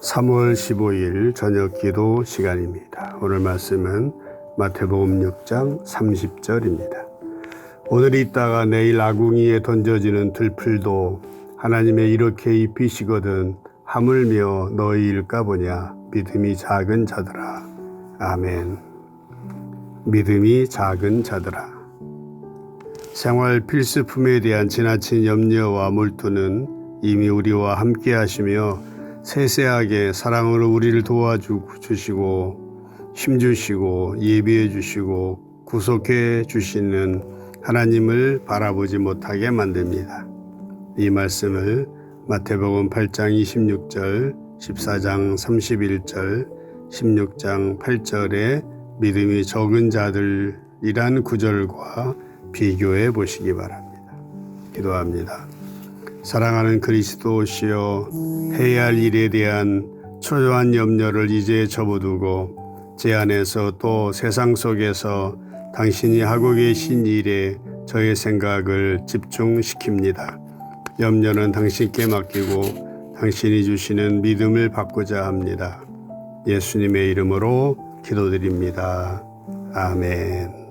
3월 15일 저녁 기도 시간입니다. 오늘 말씀은 마태복음 6장 30절입니다. 오늘 있다가 내일 아궁이에 던져지는 들풀도 하나님의 이렇게 입히시거든 하물며 너희일까 보냐 믿음이 작은 자들아 아멘 믿음이 작은 자들아 생활 필수품에 대한 지나친 염려와 몰두는 이미 우리와 함께 하시며 세세하게 사랑으로 우리를 도와주시고 힘주시고 예비해 주시고 구속해 주시는 하나님을 바라보지 못하게 만듭니다. 이 말씀을 마태복음 8장 26절, 14장 31절, 16장 8절의 믿음이 적은 자들이란 구절과 비교해 보시기 바랍니다. 기도합니다. 사랑하는 그리스도시여 해야 할 일에 대한 초조한 염려를 이제 접어두고 제 안에서 또 세상 속에서 당신이 하고 계신 일에 저의 생각을 집중시킵니다. 염려는 당신께 맡기고 당신이 주시는 믿음을 받고자 합니다. 예수님의 이름으로 기도드립니다. 아멘.